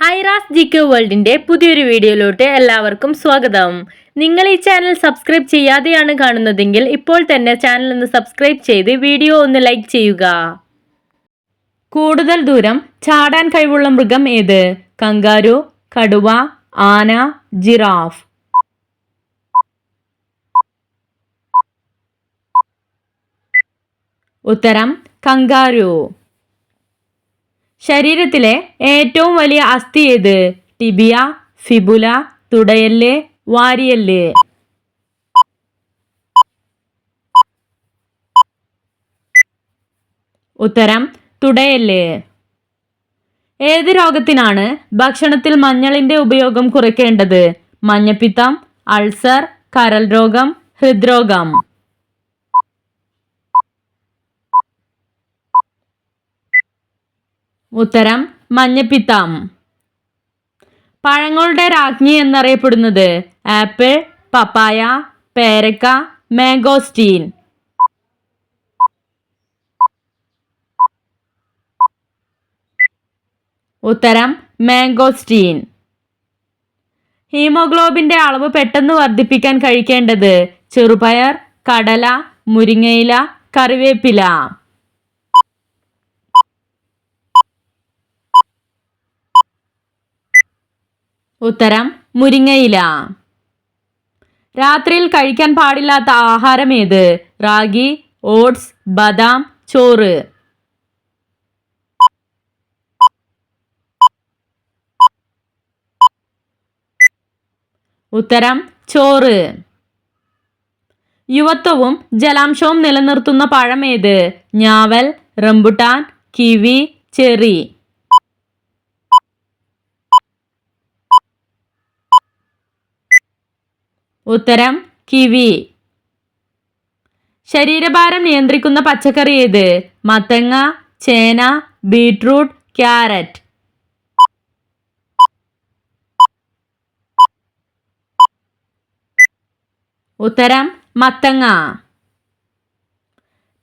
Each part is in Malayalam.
ഐറാസ് ജി കെ വേൾഡിന്റെ പുതിയൊരു വീഡിയോയിലോട്ട് എല്ലാവർക്കും സ്വാഗതം. നിങ്ങൾ ഈ ചാനൽ സബ്സ്ക്രൈബ് ചെയ്യാതെയാണ് കാണുന്നതെങ്കിൽ ഇപ്പോൾ തന്നെ ചാനൽ ഒന്ന് സബ്സ്ക്രൈബ് ചെയ്ത് വീഡിയോ ഒന്ന് ലൈക്ക് ചെയ്യുക. കൂടുതൽ ദൂരം ചാടാൻ കഴിവുള്ള മൃഗം ഏത്? കങ്കാരു കടുവ ആന ജിറാഫ്. ഉത്തരം കങ്കാരു. ശരീരത്തിലെ ഏറ്റവും വലിയ അസ്ഥി ഏത്? ടിബിയ ഫിബുല തുടയല്ല് വാരിയല്ല്. ഉത്തരം തുടയല്ല്. ഏത് രോഗത്തിനാണ് ഭക്ഷണത്തിൽ മഞ്ഞളിന്റെ ഉപയോഗം കുറയ്ക്കേണ്ടത്? മഞ്ഞപ്പിത്തം അൾസർ കരൽ രോഗം ഹൃദ്രോഗം. ഉത്തരം മഞ്ഞപ്പിത്തം. പഴങ്ങളുടെ രാജ്ഞി എന്നറിയപ്പെടുന്നത് ആപ്പിൾ പപ്പായ പേരക്ക മാംഗോസ്റ്റീൻ. ഉത്തരം മാംഗോസ്റ്റീൻ. ഹീമോഗ്ലോബിന്റെ അളവ് പെട്ടെന്ന് വർദ്ധിപ്പിക്കാൻ കഴിക്കേണ്ടത് ചെറുപയർ കടല മുരിങ്ങയില കറിവേപ്പില. ഉത്തരം മുരിങ്ങയില. രാത്രിയിൽ കഴിക്കാൻ പാടില്ലാത്ത ആഹാരം ഏത്? റാഗി ഓട്സ് ബദാം ചോറ്. ഉത്തരം ചോറ്. യുവത്വവും ജലാംശവും നിലനിർത്തുന്ന പഴം ഞാവൽ റംബുട്ടാൻ കിവി ചെറി. ഉത്തരം കിവി. ശരീരഭാരം നിയന്ത്രിക്കുന്ന പച്ചക്കറി ഏത്? മത്തങ്ങ ചേന ബീട്രൂട്ട് ക്യാരറ്റ്. ഉത്തരം മത്തങ്ങ.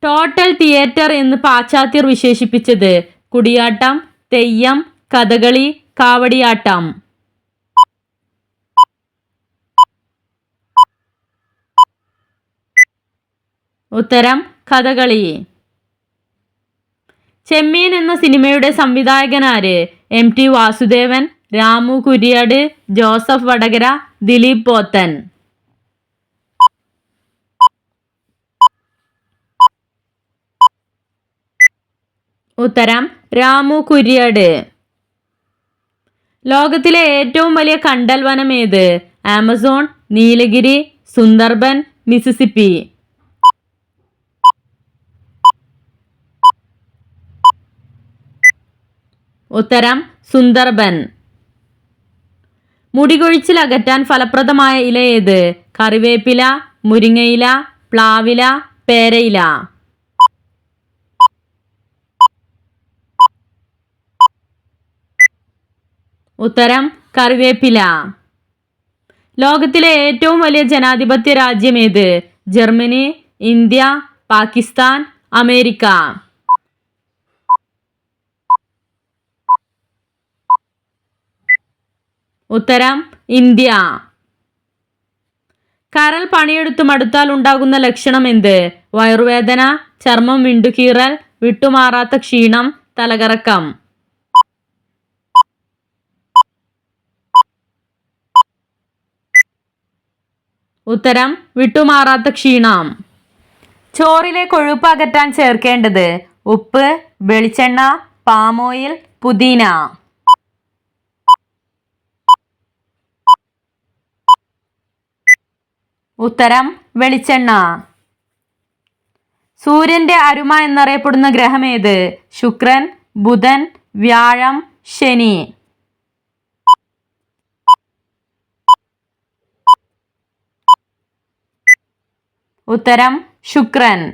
ടോട്ടൽ തിയേറ്റർ എന്ന് പാശ്ചാത്യർ വിശേഷിപ്പിച്ചത് കുടിയാട്ടം തെയ്യം കഥകളി കാവടിയാട്ടം. ഉത്തരം കഥകളി. ചെമ്മീൻ എന്ന സിനിമയുടെ സംവിധായകനാര് M T Vasudevan Ramu Kariat Joseph Vadakara Dileep Pothan. ഉത്തരം രാമു കുര്യാട്. ലോകത്തിലെ ഏറ്റവും വലിയ കണ്ടൽ വനം ഏത്? ആമസോൺ നീലഗിരി സുന്ദർബൻ മിസിസിപ്പി ഉത്തരം സുന്ദർബൻ. മുടികൊഴിച്ചിൽ അകറ്റാൻ ഫലപ്രദമായ ഇല ഏത്? കറിവേപ്പില മുരിങ്ങയില പ്ലാവില പേരയില. ഉത്തരം കറിവേപ്പില. ലോകത്തിലെ ഏറ്റവും വലിയ ജനാധിപത്യ രാജ്യം ഏത്? Germany India Pakistan America. ഉത്തരം ഇന്ത്യ. കരൾ പണിയെടുത്ത് മടുത്താൽ ഉണ്ടാകുന്ന ലക്ഷണം എന്ത്? വയറുവേദന ചർമ്മം വിണ്ടുകീറൽ വിട്ടുമാറാത്ത ക്ഷീണം തലകറക്കം. ഉത്തരം വിട്ടുമാറാത്ത ക്ഷീണം. ചോറിലെ കൊഴുപ്പ് അകറ്റാൻ ചേർക്കേണ്ടത് ഉപ്പ് വെളിച്ചെണ്ണ പാമോയിൽ പുതിന. ഉത്തരം വെളിച്ചെണ്ണ. സൂര്യന്റെ അരുമ എന്നറിയപ്പെടുന്ന ഗ്രഹം ഏത്? ശുക്രൻ ബുധൻ വ്യാഴം ശനി. ഉത്തരം ശുക്രൻ.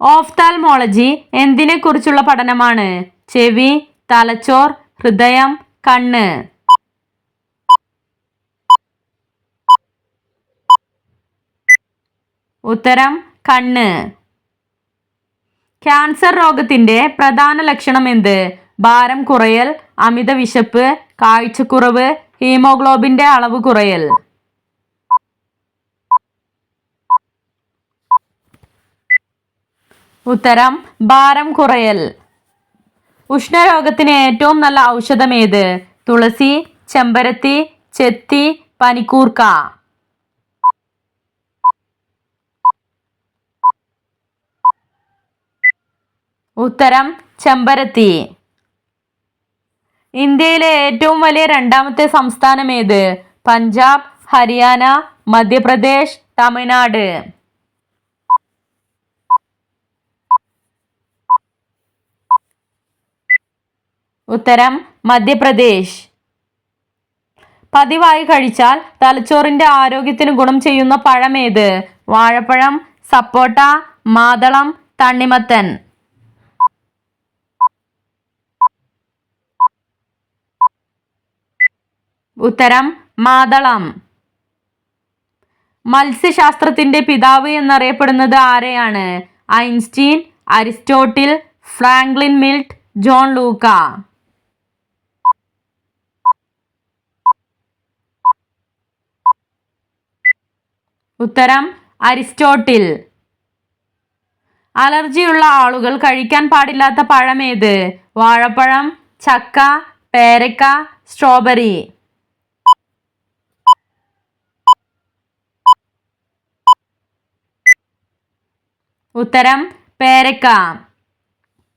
ഓഫ്താൽമോളജി എന്തിനെക്കുറിച്ചുള്ള പഠനമാണ്? ചെവി തലച്ചോർ ഹൃദയം കണ്ണ്. ഉത്തരം കണ്ണ്. ക്യാൻസർ രോഗത്തിന്റെ പ്രധാന ലക്ഷണം എന്ത്? ഭാരം കുറയൽ അമിത വിശപ്പ് കാഴ്ചക്കുറവ് ഹീമോഗ്ലോബിന്റെ അളവ് കുറയൽ. ഉത്തരം ഭാരം കുറയൽ. ഉഷ്ണരോഗത്തിന് ഏറ്റവും നല്ല ഔഷധം ഏത്? തുളസി ചെമ്പരത്തി ചെത്തി പനിക്കൂർക്ക. ഉത്തരം ചെമ്പരത്തി. ഇന്ത്യയിലെ ഏറ്റവും വലിയ രണ്ടാമത്തെ സംസ്ഥാനം ഏത്? പഞ്ചാബ് ഹരിയാന മധ്യപ്രദേശ് തമിഴ്നാട്. ഉത്തരം മധ്യപ്രദേശ്. പതിവായി കഴിച്ചാൽ തലച്ചോറിന്റെ ആരോഗ്യത്തിന് ഗുണം ചെയ്യുന്ന പഴമേത് വാഴപ്പഴം സപ്പോട്ട മാതളം തണ്ണിമത്തൻ. ഉത്തരം മാതളം. മത്സ്യശാസ്ത്രത്തിന്റെ പിതാവ് എന്നറിയപ്പെടുന്നത് ആരെയാണ്? ഐൻസ്റ്റീൻ അരിസ്റ്റോട്ടിൽ ഫ്രാങ്ക്ലിൻ മിൽട്ട് ജോൺ ലൂക്ക. ഉത്തരം അരിസ്റ്റോട്ടിൽ. അലർജിയുള്ള ആളുകൾ കഴിക്കാൻ പാടില്ലാത്ത പഴമേത്? വാഴപ്പഴം ചക്ക പേരക്ക സ്ട്രോബെറി. ഉത്തരം പേരക്ക.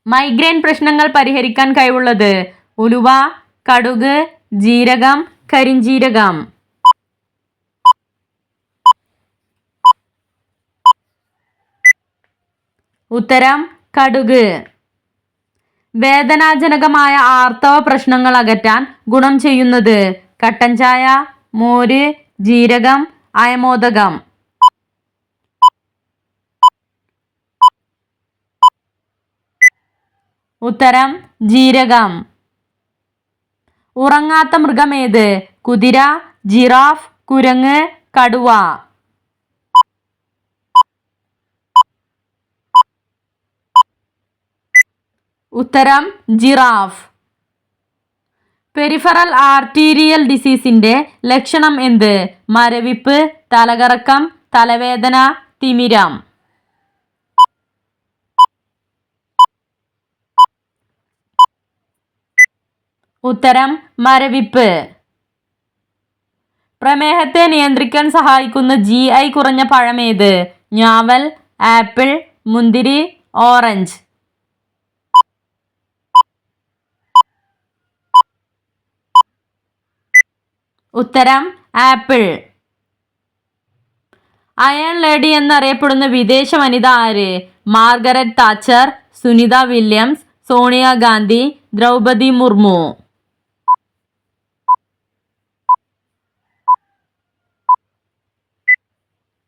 മൈഗ്രെയിൻ പ്രശ്നങ്ങൾ പരിഹരിക്കാൻ കഴിവുള്ളത് ഉലുവ കടുക് ജീരകം കരിഞ്ജീരകം ഉത്തരം കടുക്. വേദനാജനകമായ ആർത്തവ പ്രശ്നങ്ങൾ അകറ്റാൻ ഗുണം ചെയ്യുന്നത് കട്ടൻ ചായ മോര് ജീരകം അയമോദകം. ഉത്തരം ജീരകം. ഉറങ്ങാത്ത മൃഗം മൃഗമേത്? കുതിര ജിറാഫ് കുരങ്ങ് കടുവ. ഉത്തരം ജിറാഫ്. പെരിഫറൽ ആർട്ടീരിയൽ ഡിസീസിന്റെ ലക്ഷണം എന്ത്? മരവിപ്പ് തലകറക്കം തലവേദന തിമിരം. ഉത്തരം മരവിപ്പ്. പ്രമേഹത്തെ നിയന്ത്രിക്കാൻ സഹായിക്കുന്ന ജി ഐ കുറഞ്ഞ പഴമേത്? ഞാവൽ ആപ്പിൾ മുന്തിരി ഓറഞ്ച്. ഉത്തരം ആപ്പിൾ. അയൺ ലേഡി എന്നറിയപ്പെടുന്ന വിദേശ വനിത ആര്? Margaret Thatcher Sunita Williams Sonia Gandhi Draupadi Murmu.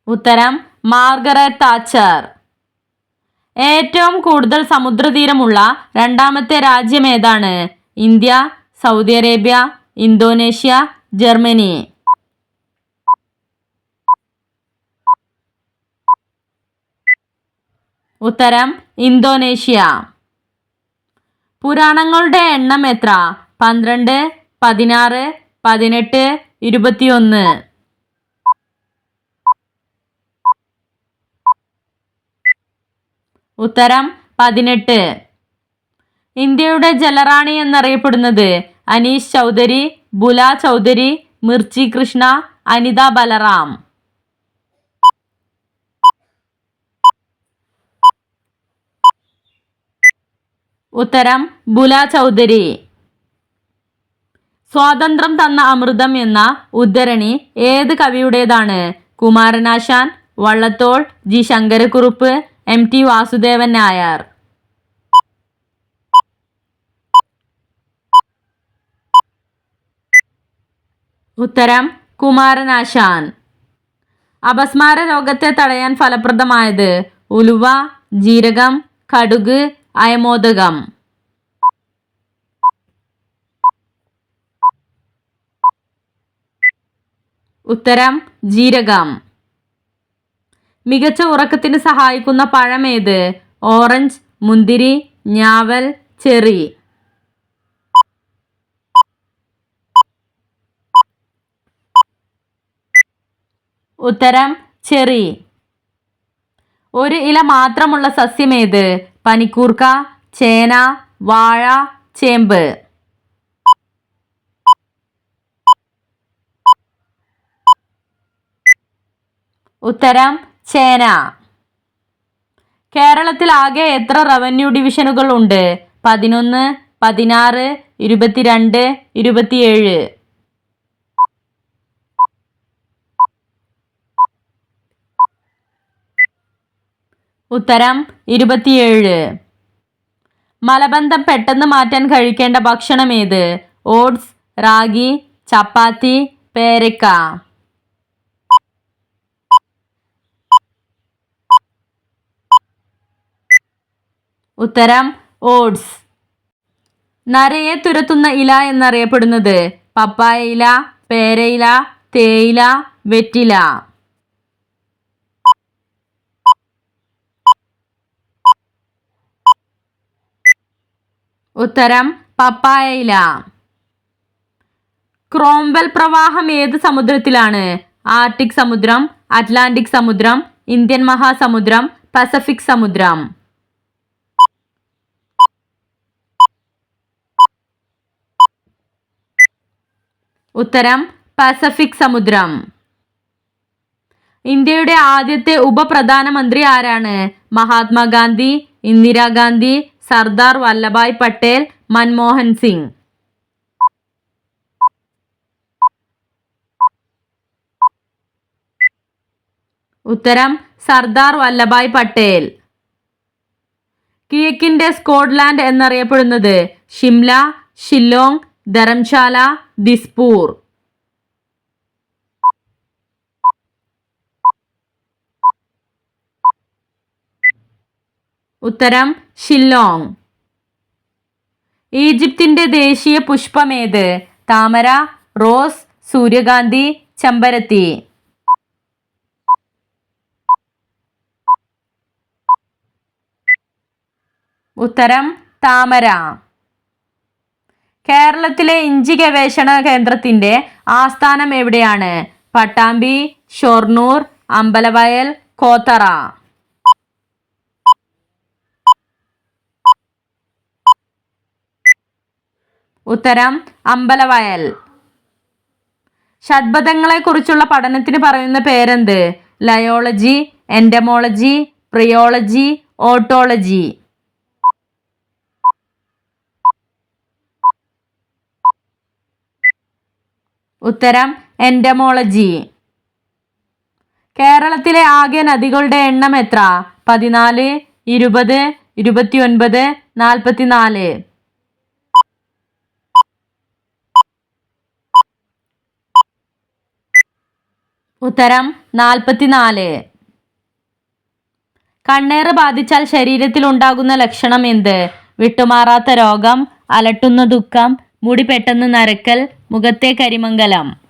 ഉത്തരം മാർഗരറ്റ് താച്ചർ. ഏറ്റവും കൂടുതൽ സമുദ്രതീരമുള്ള രണ്ടാമത്തെ രാജ്യം ഏതാണ്? India Saudi Arabia Indonesia Germany. ഉത്തരം ഇന്തോനേഷ്യ. പുരാണങ്ങളുടെ എണ്ണം എത്ര? പന്ത്രണ്ട് പതിനാറ് പതിനെട്ട് ഇരുപത്തിയൊന്ന്. ഉത്തരം പതിനെട്ട്. ഇന്ത്യയുടെ ജലറാണി എന്നറിയപ്പെടുന്നത് അനീഷ് ചൗധരി ബുല ചൗധരി മിർച്ചി കൃഷ്ണ അനിത ബലറാം. ഉത്തരം ബുല ചൗധരി. സ്വാതന്ത്ര്യം തന്ന അമൃതം എന്ന ഉദ്ധരണി ഏത് കവിയുടേതാണ്? Kumaranasan Vallathol G. Sankarakurup M T Vasudevan Nair. ഉത്തരം കുമാരനാശാൻ അപസ്മാര രോഗത്തെ തടയാൻ ഫലപ്രദമായത് ഉലുവ ജീരകം കടുക് അയമോദകം. ഉത്തരം ജീരകം. മികച്ച ഉറക്കത്തിന് സഹായിക്കുന്ന പഴമേത്? ഓറഞ്ച് മുന്തിരി ഞാവൽ ചെറി. ഉത്തരം ചെറി. ഒരു ഇല മാത്രമുള്ള സസ്യമേത്? പനിക്കൂർക്ക ചേന വാഴ ചേമ്പ്. ഉത്തരം ചേന. കേരളത്തിൽ ആകെ എത്ര റവന്യൂ ഡിവിഷനുകൾ ഉണ്ട് പതിനൊന്ന് പതിനാറ് ഇരുപത്തിരണ്ട് ഇരുപത്തിയേഴ്. ഉത്തരം ഇരുപത്തിയേഴ്. മലബന്ധം പെട്ടെന്ന് മാറ്റാൻ കഴിക്കേണ്ട ഭക്ഷണം ഏത്? ഓട്സ് റാഗി ചപ്പാത്തി പേരക്ക. ഉത്തരം ഓട്സ്. നരയെ തുരത്തുന്ന ഇല എന്നറിയപ്പെടുന്നത് പപ്പായ ഇല പേരയില തേയില വെറ്റില. ഉത്തരം പപ്പായ ഇല. ക്രോംബൽ പ്രവാഹം ഏത് സമുദ്രത്തിലാണ്? ആർട്ടിക് സമുദ്രം അറ്റ്ലാന്റിക് സമുദ്രം ഇന്ത്യൻ മഹാസമുദ്രം പസഫിക് സമുദ്രം. ഉത്തരം പസഫിക് സമുദ്രം. ഇന്ത്യയുടെ ആദ്യത്തെ ഉപപ്രധാനമന്ത്രി ആരാണ്? മഹാത്മാഗാന്ധി ഇന്ദിരാഗാന്ധി സർദാർ വല്ലഭായ് പട്ടേൽ മൻമോഹൻ സിംഗ്. ഉത്തരം സർദാർ വല്ലഭായ് പട്ടേൽ. കിഴക്കിന്റെ സ്കോട്ട്ലാൻഡ് എന്നറിയപ്പെടുന്നത് ഷിംല ഷില്ലോങ് ധരംശാല ദിസ്പൂർ. ഉത്തരം ഷില്ലോങ്. ഈജിപ്തിന്റെ ദേശീയ പുഷ്പമേത് താമര റോസ് സൂര്യകാന്തി ചെമ്പരത്തി. ഉത്തരം താമര. കേരളത്തിലെ ഇഞ്ചി ഗവേഷണ കേന്ദ്രത്തിന്റെ ആസ്ഥാനം എവിടെയാണ്? പട്ടാമ്പി ഷൊർണൂർ അമ്പലവയൽ കോത്തറ. ഉത്തരം അമ്പലവയൽ. ഷഡ്പഥങ്ങളെക്കുറിച്ചുള്ള പഠനത്തിന് പറയുന്ന പേരെന്ത്? ലയോളജി എൻഡമോളജി പ്രിയോളജി ഓട്ടോളജി. ഉത്തരം എൻഡമോളജി കേരളത്തിലെ ആകെ നദികളുടെ എണ്ണം എത്ര? പതിനാല് ഇരുപത് ഇരുപത്തിയൊൻപത് നാൽപ്പത്തിനാല്. ഉത്തരം നാൽപ്പത്തിനാല്. കണ്ണേറ് ബാധിച്ചാൽ ശരീരത്തിൽ ഉണ്ടാകുന്ന ലക്ഷണം എന്ത്? വിട്ടുമാറാത്ത രോഗം അലട്ടുന്ന ദുഃഖം മുടി പെട്ടെന്ന് നരക്കൽ മുഖത്തെ കരിമംഗലം.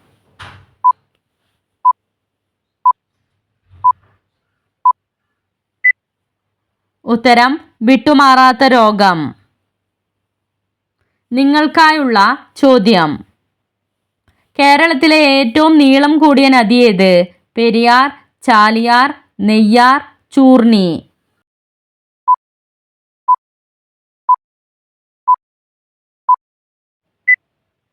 ഉത്തരം വിട്ടുമാറാത്ത രോഗം. നിങ്ങൾക്കായുള്ള ചോദ്യം. കേരളത്തിലെ ഏറ്റവും നീളം കൂടിയ നദി ഏത്? പെരിയാർ ചാലിയാർ നെയ്യാർ ചൂർണി.